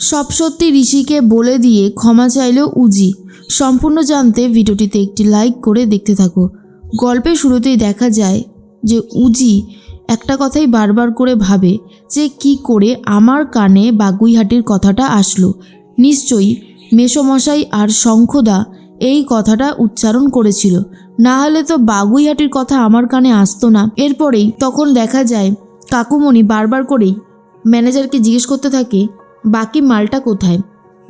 সব সত্যি ঋষিকে বলে দিয়ে ক্ষমা চাইল উজি। সম্পূর্ণ জানতে ভিডিওটিতে একটি লাইক করে দেখতে থাকো। গল্পের শুরুতেই দেখা যায় যে উজি একটা কথাই বারবার করে ভাবে যে কি করে আমার কানে বাগুইহাটির কথাটা আসলো। নিশ্চয়ই মেসোমশাই আর শঙ্খদা এই কথাটা উচ্চারণ করেছিল। না হলে তো বাগুইহাটির কথা আমার কানে আসতো না। এরপরেই তখন দেখা যায় কাকুমণি বারবার করেই ম্যানেজারকে জিজ্ঞেস করতে থাকে, বাকি মালটা কোথায়?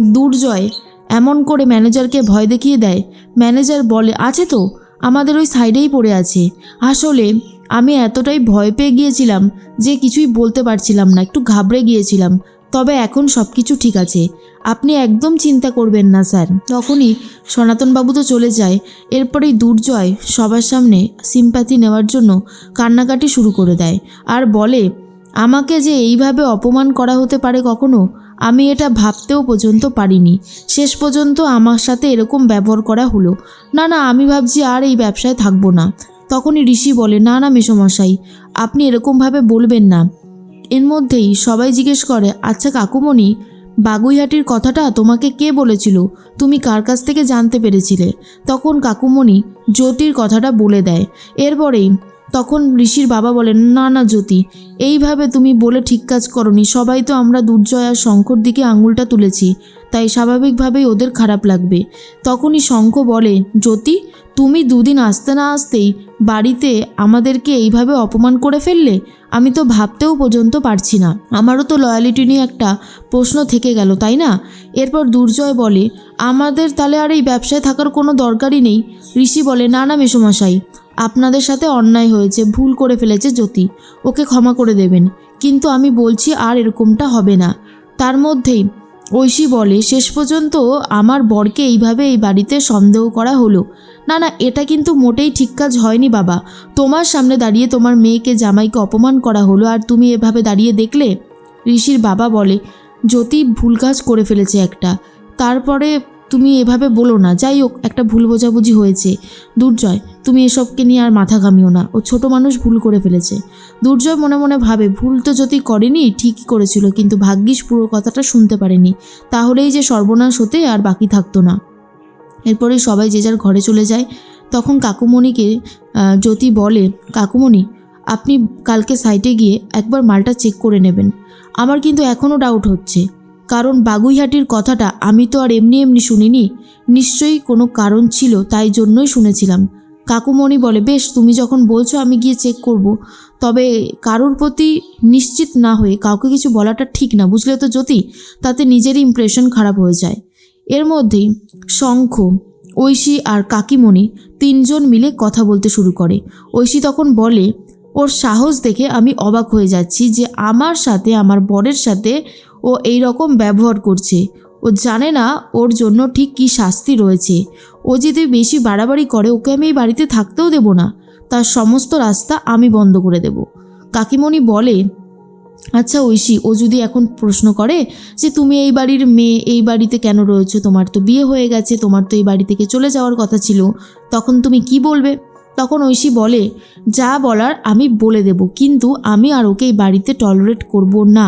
দুর্জয়, এমন করে ম্যানেজারকে ভয় দেখিয়ে দেয়। ম্যানেজার বলে, আছে তো, আমাদের ওই সাইডেই পড়ে আছে। আসলে আমি এতটাই ভয় পেয়ে গিয়েছিলাম যে কিছুই বলতে পারছিলাম না, একটু ঘাবড়ে গিয়েছিলাম। তবে এখন সব কিছু ঠিক আছে। আপনি একদম চিন্তা করবেন না, স্যার। তখনই সনাতনবাবু তো চলে যায়। এরপরেই দুর্জয় সবার সামনে সিম্প্যাথি নেওয়ার জন্য কান্নাকাটি শুরু করে দেয়। আর বলে আমাকে যে এইভাবে অপমান করা হতে পারে কখনো, আমি এটা ভাবতেও পর্যন্ত পারিনি। শেষ পর্যন্ত আমার সাথে এরকম ব্যবহার করা হলো। না না, আমি ভাবছি আর এই ব্যবসায় থাকব না। তখনই ঋষি বলে, না না, মেসমশাই, আপনি এরকমভাবে বলবেন না। এর মধ্যেই সবাই জিজ্ঞেস করে আচ্ছা কাকুমণি, বাগুইহাটির কথাটা তোমাকে কে বলেছিল? তুমি কার কাছ থেকে জানতে পেরেছিলে? তখন কাকুমণি জ্যোতির কথাটা বলে দেয়। এরপরেই তখন ঋষির বাবা বলেন, না না, জ্যোতি, এইভাবে তুমি বলে ঠিক কাজ করনি। সবাই তো আমরা দুর্জয় আর শঙ্কর দিকে আঙুলটা তুলেছি, তাই স্বাভাবিকভাবেই ওদের খারাপ লাগবে। তখনই শঙ্খ বলে, জ্যোতি, তুমি দুদিন আসতে না আসতেই বাড়িতে আমাদেরকে এইভাবে অপমান করে ফেললে? আমি তো ভাবতেও পর্যন্ত পারছি না। আমারও তো লয়ালিটি নিয়ে একটা প্রশ্ন থেকে গেল, তাই না? এরপর দুর্জয় বলে, আমাদের তাহলে আর এই ব্যবসায় থাকার কোনো দরকারই নেই। ঋষি বলে, না না, মেসোমশাই আপনাদের সাথে অন্যায় হয়েছে, ভুল করে ফেলেছে জ্যোতি। ওকে ক্ষমা করে দেবেন। কিন্তু আমি বলছি আর এরকমটা হবে না। তার মধ্যেই ঐশী বলে, শেষ পর্যন্ত আমার বরকে এইভাবে এই বাড়িতে সন্দেহ করা হলো। না না, এটা কিন্তু মোটেই ঠিক কাজ হয়নি বাবা। তোমার সামনে দাঁড়িয়ে তোমার মেয়েকে, জামাইকে অপমান করা হলো, আর তুমি এভাবে দাঁড়িয়ে দেখলে? ঋষির বাবা বলে, জ্যোতি ভুল কাজ করে ফেলেছে একটা। তারপরে তুমি এভাবে বলো না। যাই হোক, একটা ভুল বোঝাবুঝি হয়েছে। দুর্জয়, তুমি এসবকে নিয়ে আর মাথা ঘামিও না। ও ছোট মানুষ, ভুল করে ফেলেছে। দুর্জয় মনে মনে ভাবে, ভুল তো যদি করেনি, ঠিকই করেছিল, কিন্তু ভাগ্যিস পুরো কথাটা শুনতে পারেনি। তাহলেই যে সর্বনাশ হতে আর বাকি থাকতো না। এরপরে সবাই যে যার ঘরে চলে যায়, তখন কাকুমণিকে জ্যোতি বলে, কাকুমণি, আপনি কালকে সাইটে গিয়ে একবার মালটা চেক করে নেবেন। আমার কিন্তু এখনও ডাউট হচ্ছে। কারণ বাগুইহাটির কথাটা আমি তো আর এমনি এমনি শুনিনি। নিশ্চয়ই কোনো কারণ ছিল, তাই জন্যই শুনেছিলাম। কাকুমণি বলে, বেশ, তুমি যখন বলছো আমি গিয়ে চেক করব। তবে কারোর প্রতি নিশ্চিত না হয়ে কাউকে কিছু বলাটা ঠিক না, বুঝলে তো জ্যোতি? তাতে নিজেরই ইমপ্রেশন খারাপ হয়ে যায়। এর মধ্যেই শঙ্খ, ঐশী আর কাকিমণি তিনজন মিলে কথা বলতে শুরু করে। ঐশী তখন বলে, ওর সাহস দেখে আমি অবাক হয়ে যাচ্ছি যে আমার সাথে, আমার বরের সাথে ও এই রকম ব্যবহার করছে। ও জানে না ওর জন্য ঠিক কী শাস্তি রয়েছে। ও যদি বেশি বাড়াবাড়ি করে, ওকে আমি এই বাড়িতে থাকতেও দেব না। তার সমস্ত রাস্তা আমি বন্ধ করে দেব। কাকিমণি বলে আচ্ছা ঐশী, ও যদি এখন প্রশ্ন করে যে তুমি এই বাড়ির মেয়ে, এই বাড়িতে কেন রয়েছো? তোমার তো বিয়ে হয়ে গেছে, তোমার তো এই বাড়ি থেকে চলে যাওয়ার কথা ছিল। তখন তুমি কি বলবে? তখন ঐশী বলে, যা বলার আমি বলে দেব, কিন্তু আমি আর ওকে এই বাড়িতে টলারেট করব না।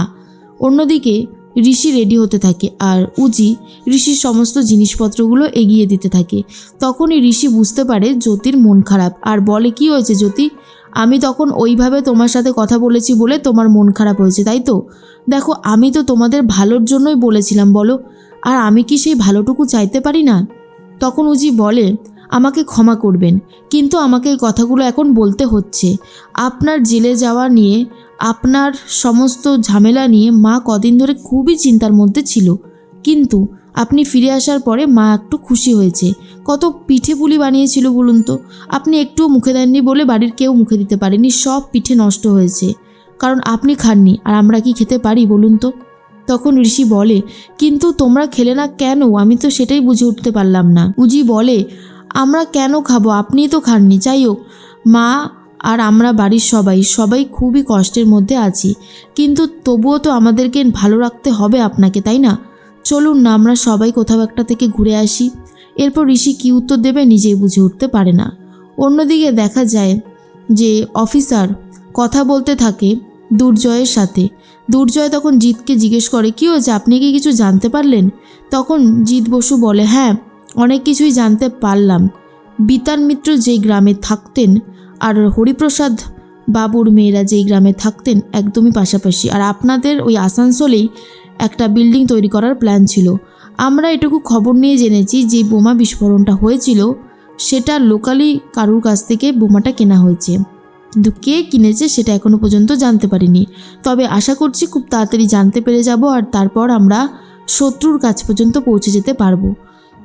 অন্যদিকে ঋষি রেডি হতে থাকে আর উজি ঋষির সমস্ত জিনিসপত্রগুলো এগিয়ে দিতে থাকে। তখনই ঋষি বুঝতে পারে জ্যোতির মন খারাপ আর বলে, কি হয়েছে জ্যোতি? আমি তখন ওইভাবে তোমার সাথে কথা বলেছি বলে তোমার মন খারাপ হয়েছে, তাই তো? দেখো, আমি তো তোমাদের ভালোর জন্যই বলেছিলাম, বলো। আর আমি কি সেই ভালোটুকু চাইতে পারি না? তখন উজি বলে, আমাকে ক্ষমা করবেন, কিন্তু আমাকে এই কথাগুলো এখন বলতে হচ্ছে। আপনার জেলে যাওয়া নিয়ে আপনার সমস্ত ঝামেলা নিয়ে মা কদিন ধরে খুবই চিন্তার মধ্যে ছিল। কিন্তু আপনি ফিরে আসার পরে মা একটু খুশি হয়েছে। কত পিঠে পুলি বানিয়েছিল বলুন তো। আপনি একটুও মুখে দেননি বলে বাড়ির কেউ মুখে দিতে পারেনি, সব পিঠে নষ্ট হয়েছে। কারণ আপনি খাননি, আর আমরা কি খেতে পারি বলুন তো? তখন ঋষি বলে, কিন্তু তোমরা খেলে না কেন? আমি তো সেটাই বুঝে উঠতে পারলাম না। উজি বলে, আমরা কেন খাব? আপনিই তো খাননি, যাই হোক। মা আর আমরা বাড়ির সবাই সবাই খুবই কষ্টের মধ্যে আছি। কিন্তু তবুও তো আমাদেরকে ভালো রাখতে হবে আপনাকে, তাই না? চলুন না, আমরা সবাই কোথাও একটা থেকে ঘুরে আসি। এরপর ঋষি কী উত্তর দেবে নিজেই বুঝে উঠতে পারে না। অন্যদিকে দেখা যায় যে অফিসার কথা বলতে থাকে দুর্জয়ের সাথে। দুর্জয় তখন জিৎকে জিজ্ঞেস করে, কি হয়েছে? আপনি কি কিছু জানতে পারলেন? তখন জিৎ বসু বলে হ্যাঁ অনেক কিছুই জানতে পারলাম। বিতান মিত্র যেই গ্রামে থাকতেন আর হরিপ্রসাদ বাবুর মেয়েরা যেই গ্রামে থাকতেন একদমই পাশাপাশি। আর আপনাদের ওই আসানসোলেই একটা বিল্ডিং তৈরি করার প্ল্যান ছিল। আমরা এটুকু খবর নিয়ে জেনেছি যে বোমা বিস্ফোরণটা হয়েছিল, সেটা লোকালি কারুর কাছ থেকে বোমাটা কেনা হয়েছে। কিন্তু কে কিনেছে সেটা এখনও পর্যন্ত জানতে পারিনি। তবে আশা করছি খুব তাড়াতাড়ি জানতে পেরে যাব আর তারপর আমরা শত্রুর কাছ পর্যন্ত পৌঁছে যেতে পারব।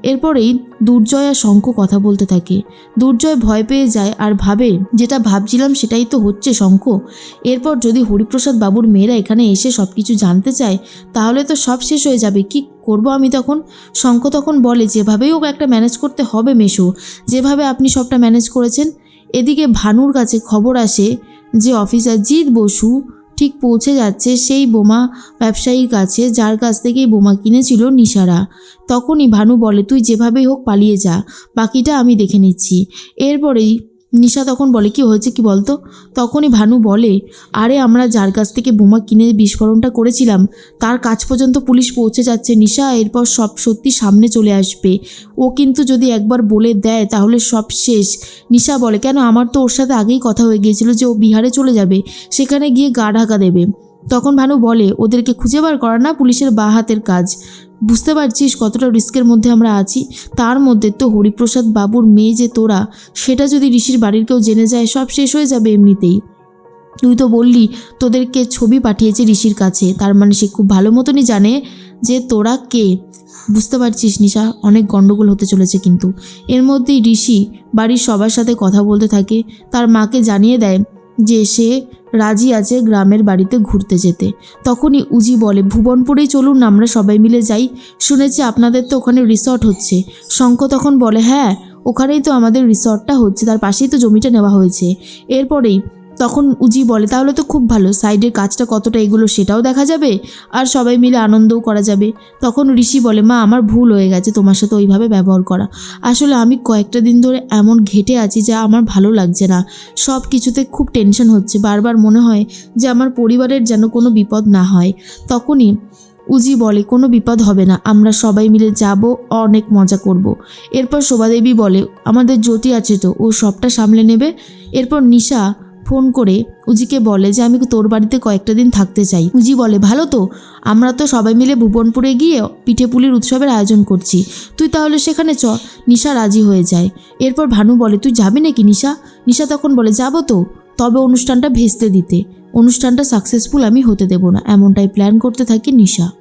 এরপরেই দুর্জয় আর শঙ্খ কথা বলতে থাকে। দুর্জয় ভয় পেয়ে যায় আর ভাবে, যেটা ভাবছিলাম সেটাই তো হচ্ছে শঙ্খ এরপর যদি হরিপ্রসাদ বাবুর মেয়েরা এখানে এসে সব কিছু জানতে চায়, তাহলে তো সব শেষ হয়ে যাবে। কি করব আমি তখন? শঙ্খ তখন বলে, যেভাবেই হোক একটা ম্যানেজ করতে হবে মেশো। যেভাবে আপনি সবটা ম্যানেজ করেছেন, এদিকে ভানুর কাছে খবর আসে যে অফিসার জিৎ বসু ঠিক পৌঁছে যাচ্ছে সেই বোমা ব্যবসায়ীর কাছে, যার কাছ থেকে বোমা কিনেছিল নিশারা। তখনই ভানু বলে, তুই যেভাবেই হোক পালিয়ে যা, বাকিটা আমি দেখে নিচ্ছি। এরপরেই নিশা তখন বলে, কি হয়েছে? কি বলতো? তখনই ভানু বলে, আরে, আমরা যার কাছ থেকে বোমা কিনে বিস্ফোরণটা করেছিলাম, তার কাছ পর্যন্ত পুলিশ পৌঁছে যাচ্ছে। নিশা, এরপর সব সত্যি সামনে চলে আসবে। ও কিন্তু যদি একবার বলে দেয়, তাহলে সব শেষ। নিশা বলে, কেন? আমার তো ওর সাথে আগেই কথা হয়ে গিয়েছিল যে ও বিহারে চলে যাবে, সেখানে গিয়ে গা ঢাকা দেবে। তখন ভানু বলে, ওদেরকে খুঁজে বার করা না পুলিশের বা হাতের কাজ। বুঝতে পারছিস কতটা রিস্কের মধ্যে আমরা আছি? তার মধ্যে তো হরিপ্রসাদ বাবুর মেয়ে যে তোরা, সেটা যদি ঋষির বাড়ির কেউ জেনে যায়, সব শেষ হয়ে যাবে এমনিতেই। তুই তো বললি, তোদেরকে ছবি পাঠিয়েছে ঋষির কাছে। তার মানে সে খুব ভালো মতনই জানে যে তোরা কে। বুঝতে পারছিস নিশা, অনেক গণ্ডগোল হতে চলেছে কিন্তু। এর মধ্যেই ঋষি বাড়ির সবার সাথে কথা বলতে থাকে, তার মাকে জানিয়ে দেয় যে সে রাজি আছে গ্রামের বাড়িতে ঘুরতে যেতে। তখনই উজি বলে, ভুবনপুরেই চলুন, আমরা সবাই মিলে যাই। শুনেছি আপনাদের তো ওখানে রিসর্ট হচ্ছে। শঙ্খ তখন বলে হ্যাঁ ওখানেই তো আমাদের রিসর্টটা হচ্ছে, তার পাশেই তো জমিটা নেওয়া হয়েছে। এরপরেই তখন উজি বলে, তাহলে তো খুব ভালো, সাইডের কাজটা কতটা এগুলো সেটাও দেখা যাবে আর সবাই মিলে আনন্দও করা যাবে। তখন ঋষি বলে, মা, আমার ভুল হয়ে গেছে, তোমার সাথে ওইভাবে ব্যবহার করা। আসলে আমি কয়েকটা দিন ধরে এমন ঘেটে আছি যা আমার ভালো লাগছে না। সব কিছুতে খুব টেনশন হচ্ছে, বারবার মনে হয় যে আমার পরিবারের যেন কোনো বিপদ না হয়। তখনই উজি বলে, কোনো বিপদ হবে না, আমরা সবাই মিলে যাব, অনেক মজা করব। এরপর শোভাদেবী বলে, আমাদের জ্যোতি আছে তো, ও সবটা সামলে নেবে? এরপর নিশা ফোন করে উজিকে বলে যে, আমি তোর বাড়িতে কয়েকটা দিন থাকতে চাই। উজি বলে, ভালো তো, আমরা তো সবাই মিলে ভুবনপুরে গিয়ে পিঠে পুলির উৎসবের আয়োজন করছি। তুই তাহলে সেখানে চ। নিশা রাজি হয়ে যায়। এরপর ভানু বলে, তুই যাবি নাকি নিশা? নিশা তখন বলে, যাব তো, তবে অনুষ্ঠানটা ভেস্তে দিতে। অনুষ্ঠানটা সাকসেসফুল আমি হতে দেব না। এমনটাই প্ল্যান করতে থাকি নিশা।